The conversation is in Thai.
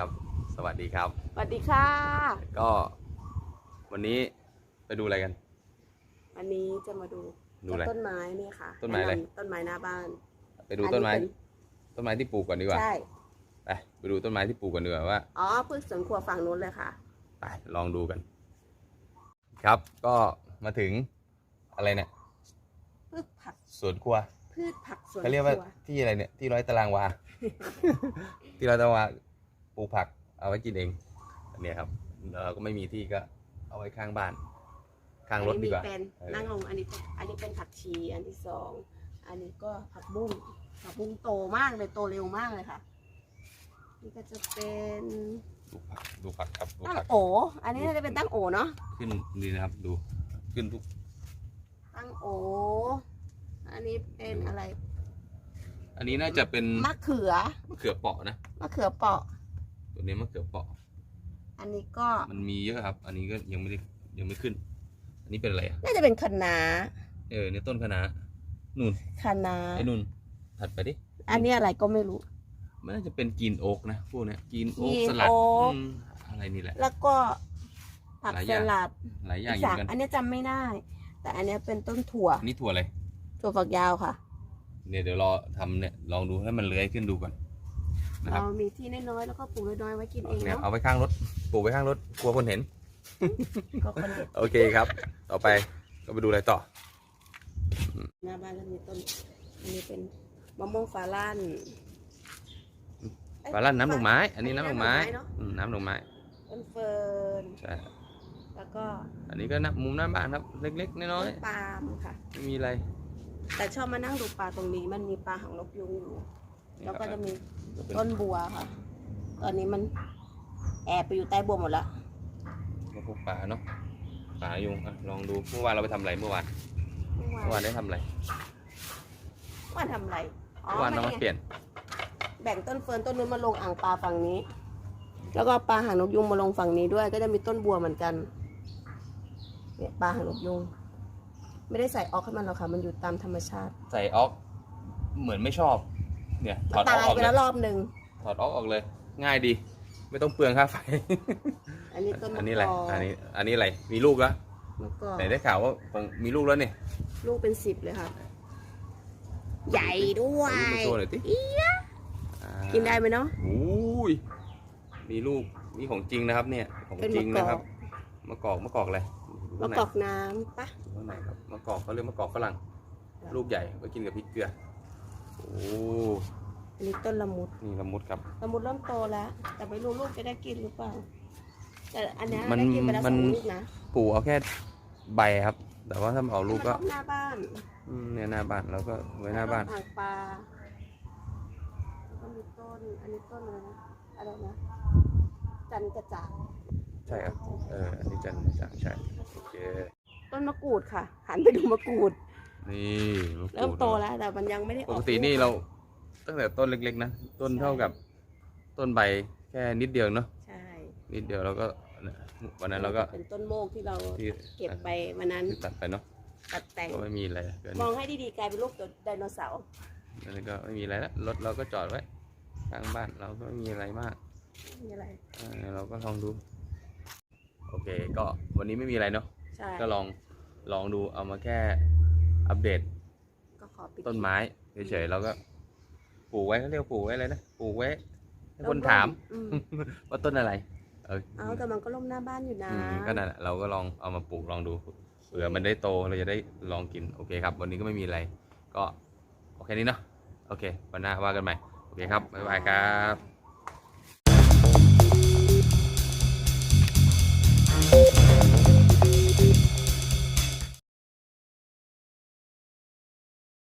ครับ สวัสดีครับ สวัสดีค่ะ ก็วันนี้ไปดูอะไรกันวันนี้จะมาดูดูอะไรต้นไม้เนี่ยค่ะต้นไม้อะไรแะำต้นไม้หน้าบ้านไปดูต้นไม้ อัเป็ต้นไม้ที่ปลูกก่อนดีกว่าใช่ไปไปดูต้นไม้ที่ปลูกก่อนดีกว่าว่า อ๋อพืชสวนครัวฝั่งนู้นเลยค่ะ ไปลองดูกัน ครับก็มาถึงอะไรเนี่ยพืชผักสวนครัวพืชผักสวนคเขาเรียกรัว่าวที่อะไรเนี่ยที่ร้อยตารางวา ที่ร้อยตารางวาป ลูกผักเอาไว้กินเองอันเนี้ยครับเราก็ไม่มีที่ก็เอาไว้ข้างบ้าน ข้างรถดีกว่าอันนี้มีเป็นเออนั่งลงอันนี้เป็นอันนี้เป็นผักชีอันที่สองอันนี้ก็ผักบุ้งผักบุ้งโตมากเลยโตเร็วมากเลยค่ะ นี่ก็จะเป็นดูผักดูผักครับดูตั้งผักโอ อันนี้น่าจะเป็นตั้งโอเนาะขึ้นนี่นะครับดูขึ้นทุกตั้งโอ อันนี้เป็นอะไรอันนี้น่าจะเป็นมะเขือมะเขือเปาะนะมะเขือเปราะ ตัวนี้มะเขือเปาะอันนี้ก็มันมีเยอะครับ อันนี้ก็ยังไม่ได้ยังไม่ขึ้น อันนี้เป็นอะไรอะน่าจะเป็นคะน้าเออเนี่ยต้นคะน้านู่นคะน้าไอ้นู่นถัดไปดิอันนี้อะไรก็ไม่รู้ มันน่าจะเป็นกรีนโอ๊กนะพวกเนี้ยกรีนโอ๊ก Green สลัด Oak อืมอะไรนี่แหละ แล้วก็ผักหลายอสย่าง ลัดหลายอย่างออีกยู่สามกันอันนี้จำไม่ได้ แต่อันนี้เป็นต้นถั่วอันนี้ถั่วอะไรถั่วฝักยาวค่ะ เนี่ยเดี๋ยวรอทำเนี่ยลองดูให้มันเลื้อยขึ้นดูก่อน นะครับเรามีที่น้อยๆแล้วก็ปลูกน้อยๆไว้กินเองเนี่ยเนาะเอาไว้ข้างรถปลูกไว้ข้างรถกลัวคนเห็น ก็คนเด็ดโอเคครับ ต่อไปก็ไปดูอะไรต่อ หน้าบ้านแล้วมีต้นอันนี้เป็นมะม่วงฟ้าลั่นเอ้ยปลาลั่นน้ำดอกไม้ อันนี้น้ำดอกไม้เนาะอืมน้ำดอกไม้ต้นเฟิร์นใช่แล้วก็อันนี้ก็น้ำมุมหน้าบ้านครับ เล็กๆน้อยต้นปาล์มค่ะ ๆไม่มีอะไรแต่ชอบมานั่งดูปลาตรงนี้มันมีปลาหางนกยุงอยู่ แล้วก็จะมีก็เป็นต้นบัวค่ะ ตอนนี้มันแอบไปอยู่ใต้บัวหมดแล้วพวกปลาเนาะปลายุงอะลองดูเมื่อวานเราไปทำอะไรเมื่อวานเมื่อเมื่อวาวานนได้ทำอะไรเมื่อวานทำอะไรอ๋อเมื่อวานเรามาไงเปลี่ยน แบ่งต้นเฟิร์นต้นนู้นมาลงอ่างปลาฝั่งนี้ แล้วก็ปลาหางนกยุงมาลงฝั่งนี้ด้วย ก็จะมีต้นบัวเหมือนกันเนี่ยปลาหางนกยุงไม่ได้ใส่ออกให้มันหรอกค่ะ มันอยู่ตามธรรมชาติ ใส่ออกเหมือนไม่ชอบ เนี่ยถอดอตาอกยออกไปเลแล้ยวรอบหนึ่งถอดออกออกเลย ง่ายดี ไม่ต้องเปลืองค่าไฟ อันนี้ต้นอันนี้อะไรมะกอันนี้ อันนี้อะไร มีลูกแล้ว มะกอกไหนได้ข่าวว่าคงมีลูกแล้วเนี่ยลูกเป็นสิบเลยค่ะ ใหญ่ด้วย เอาลูกมาโชว์หน่อยสิอี๊ยะอ่ากินได้ไหมเนาะ อุ้ย มีลูก นี่ของจริงนะครับ เนี่ย ของเป็นจริงมะกอก นะครับ มะกอก มะกอกอะไรมะกอกน้ำปะดูข้างในครับ มะกอกเขาเรียกมะกอกฝรั่ง ลูกใหญ่ไว้กินกับพริกเกลือ โอ้อันนี้ต้นละมุด นี่ละมุดครับ ละมุดเริ่มโตแล้ว แต่ไม่รู้ลูกจะได้กินหรือเปล่า แต่อันเนี้ยมันได้กินไปแล้วมัสอน งลูกนะปลูกเอาแค่ใบครับ แต่ว่าถ้าเอาลูกก็หน้าบ้านอืมเนี่ยหน้าบ้านแล้วก็ไว้หน้าบ้าน อ่างปลาแล้วก็มีต้น อันนี้ต้นอะไรนะอะไรนะ จันกระจ่างใช่ครับ เอออันนี้จันจังใช่โอเคต้นมะกรูดค่ะ หันไปดูมะกรูด นี่มะกรูดเริ่มโตแล้ว แต่มันยังไม่ได้อปอกกตินี่เรา ตั้งแต่ต้นเล็กๆนะต้นเท่ากับต้นใบแค่นิดเดียวเนาะใช่นิดเดียวเราก็วันนั้นเราก็เป็นต้นโมกที่เราที่เก็บไปวันนั้นที่ตัดไปเนาะตัดแต่งก็ไม่มีอะไรเกินมองให้ดีๆกลายเป็นรูปตัวไดโนเสาร์นั่นก็ไม่มีอะไรละรถเราก็จอดไว้ข้างบ้านเราก็ไม่มีอะไรมากมีอะไรเออเราก็ลองดู โอเค ก็วันนี้ไม่มีอะไรเนาะใช่ก็ลองลองดูเอามาแค่ อัปเดตก็ขอปิดต้นไม้เฉยๆแล้วก็ปลูกไว้เขาเรียกว่าปลูกไว้อะไรนะปลูกไว้ให้ร่คนถามอืมว่าต้นอะไร เออเอาแต่มันก็ล่มหน้าบ้านอยู่นะอืมก็นั่นแหละเราก็ลองเอามาปลูกลองดูเผื่อมันได้โตเราจะได้ลองกินโอเคครับ วันนี้ก็ไม่มีอะไร ก็โอเคนี้เนาะโอเค วันหน้าว่ากันใหม่ โอเคครับบ๊ายบายครับ